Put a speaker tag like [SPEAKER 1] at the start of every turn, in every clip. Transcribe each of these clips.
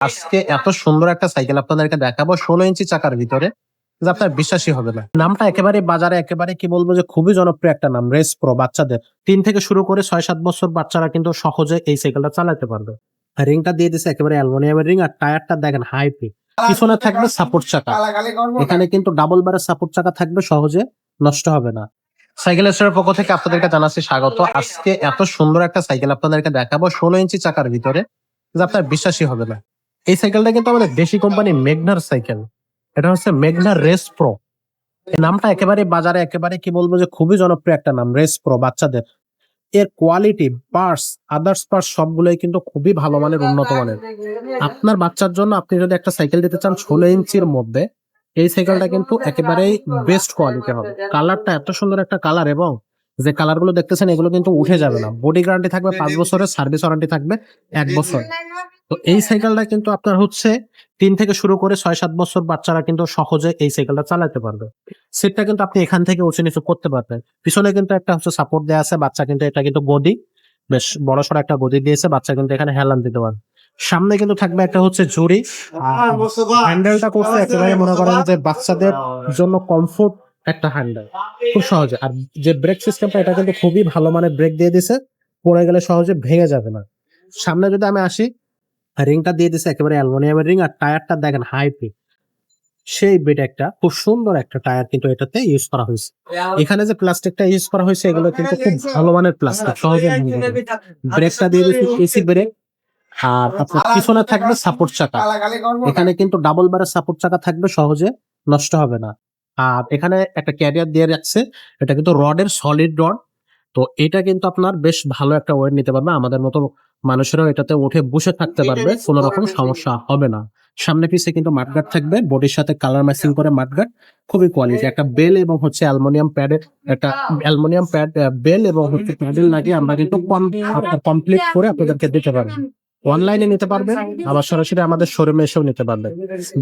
[SPEAKER 1] আজকে এত সুন্দর একটা সাইকেল আপনাদেরকে দেখাবো, ষোলো ইঞ্চি চাকার ভিতরে। যে আপনার বিশ্বাসই হবে না। নামটা একেবারে বাজারে একেবারে কি বলব যে খুবই জনপ্রিয় একটা নাম রেস প্রো বাচ্চাদের। তিন থেকে শুরু করে ছয়, সাত বছর বাচ্চারা কিন্তু সহজে এই সাইকেলটা চালাতে পারবে। রিংটা দিয়ে দিছে একেবারে অ্যালুমিনিয়ামের রিং আর টায়ারটা দেখেন হাই পি পিছনে থাকবে সাপোর্ট চাকা। এখানে কিন্তু ডাবল বারের সাপোর্ট চাকা থাকবে সহজে, নষ্ট হবে না। সাইকেল স্টোরের পক্ষ থেকে আপনাদেরকে জানাচ্ছি স্বাগত। আজকে এত সুন্দর একটা সাইকেল আপনাদেরকে দেখাবো, ষোলো ইঞ্চি চাকার ভিতরে। যে আপনার বিশ্বাসই হবে না। এই সাইকেলটা কিন্তু আমাদের দেশি কোম্পানি মেঘনার সাইকেল। এটা হচ্ছে মেঘনার রেস প্রো। এই নামটা একেবারে বাজারে একেবারে কি বলব যে খুবই জনপ্রিয় একটা নাম, রেস প্রো, বাচ্চাদের। এর কোয়ালিটি, পার্টস, আদার্স পার্টস সবগুলোই কিন্তু খুবই ভালো মানের, উন্নত মানের। আপনার বাচ্চার জন্য আপনি যদি একটা সাইকেল দিতে চান ষোলো ইঞ্চির মধ্যে, এই সাইকেলটা কিন্তু একেবারেই বেস্ট কোয়ালিটি হবে। কালারটা এত সুন্দর একটা কালার এবং যে কালারগুলো দেখতেছেন এগুলো কিন্তু উঠে যাবে না। বডি গ্যারান্টি থাকবে, পাঁচ বছরের সার্ভিস ওয়ারেন্টি থাকবে, এক বছর। তো এই সাইকেলটা কিন্তু আপনার হচ্ছে তিন থেকে শুরু করে ছয় সাত বছর বাচ্চারা কিন্তু সহজে এই সাইকেলটা চালাতে পারবে। সিটটা কিন্তু আপনি এখান থেকে উঁচু নিচু করতে পারবেন। পিছনে কিন্তু একটা হচ্ছে সাপোর্ট দেওয়া আছে বাচ্চা কিন্তু এটা কিন্তু গদি। বেশ বড় সড়ো একটা গদি দিয়েছে বাচ্চা কিন্তু এখানে হেলান দিতে পারবে। সামনে কিন্তু থাকবে একটা হচ্ছে জুড়ি হ্যান্ডেলটা করতে একেবারে মনে করেন যে বাচ্চাদের জন্য কমফোর্ট একটা হ্যান্ডেল খুব সহজে। আর যে ব্রেক সিস্টেমটা এটা কিন্তু খুবই ভালো মানের ব্রেক দিয়ে দিছে। পড়ে গেলে সহজে ভেঙে যাবে না। সামনে যদি আমি আসি রিংটা দিয়ে দিছে একেবারে অ্যালুমিনিয়ামের রিং আর টায়ারটা দেখেন হাই পি সেই বেড একটা খুব সুন্দর একটা টায়ার কিন্তু এটাতে ইউজ করা হয়েছে। এখানে যে প্লাস্টিকটা ইউজ করা হয়েছে এগুলো কিন্তু খুব ভালো মানের প্লাস্টিক সহজে ভেঙে যাবে ব্রেকটা দিয়ে দিচ্ছে এসি ব্রেক আর আপনার পিছনে থাকবে সাপোর্ট চাকা। এখানে কিন্তু ডাবল বারের সাপোর্ট চাকা থাকবে সহজে নষ্ট হবে না। আর এখানে একটা ক্যারিয়ার দিয়ে রাখছে এটা কিন্তু রডের সলিড রড তো এটা কিন্তু আপনার বেশ ভালো একটা ওয়েট নিতে পারবে। আমাদের মতো মানুষেরাও এটাতে উঠে বসে থাকতে পারবে কোনো রকম সমস্যা হবে না। সামনে পিছে কিন্তু মাঠগার্ড থাকবে বডির সাথে কালার ম্যাচিং করে মাঠগার্ড খুবই কোয়ালিটি একটা বেল এবং হচ্ছে অ্যালমোনিয়াম প্যাডের একটা অ্যালমোনিয়াম প্যাড বেল এবং হচ্ছে প্যাডেল লাগিয়ে আমরা কিন্তু কমপ্লিট করে আপনাদেরকে দিতে পারব। অনলাইনে নিতে পারবেন আবার সরাসরি আমাদের শোরুমে এসেও নিতে পারবেন।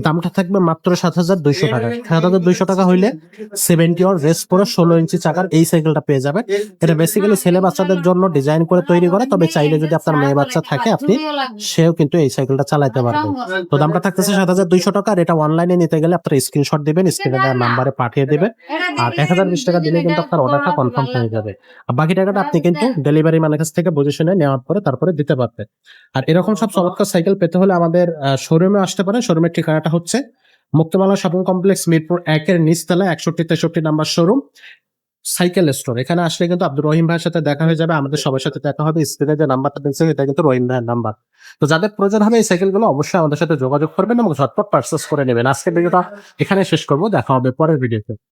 [SPEAKER 1] দামটা থাকবে মাত্র সাত হাজার দুইশো টাকা। সাত হাজার দুইশো টাকা হইলে সেভেন্টি অর রেস পরে ষোলো ইঞ্চি চাকার এই সাইকেলটা পেয়ে যাবেন। এটা বেসিক্যালি ছেলে বাচ্চাদের জন্য ডিজাইন করে তৈরি করে তবে চাইলে যদি আপনার মেয়ে বাচ্চা থাকে আপনি সেও কিন্তু এই সাইকেলটা চালাইতে পারবেন তো দামটা থাকতেছে সাত হাজার দুইশো টাকা আর এটা অনলাইনে নিতে গেলে আপনার স্ক্রিনশট দিবেন স্ক্রিনে দেওয়ার নাম্বারে পাঠিয়ে দেবেন। আর এক হাজার বিশ টাকা দিলে কিন্তু আপনার অর্ডারটা কনফার্ম হয়ে যাবে। আর বাকি টাকাটা আপনি কিন্তু ডেলিভারি মানের কাছ থেকে বুঝে শুনে নেওয়ার পরে তারপরে দিতে পারবেন। আর এরকম সব চমৎকার সাইকেল পেতে হলে আমাদের শোরুমে আসতে পারেন শোরুমের ঠিকানাটা হচ্ছে মুক্তমালা শপিং কমপ্লেক্স মিরপুর একের নিচতলা একষট্টি তেষট্টি নাম্বার শোরুম সাইকেল স্টোর এখানে আসলে কিন্তু আব্দুর রহিম ভাইয়ের সাথে দেখা হয়ে যাবে। আমাদের সবার সাথে দেখা হবে। স্ক্রিনে যে নাম্বারটা দিচ্ছে এটা কিন্তু রহিম ভাইয়ের নাম্বার। তো যাদের প্রয়োজন হবে এই সাইকেলগুলো অবশ্যই আমাদের সাথে যোগাযোগ করবেন এবং ঝটপট পার্চেস করে নেবেন। আজকের ভিডিওটা এখানে শেষ করব। দেখা হবে পরের ভিডিওতে।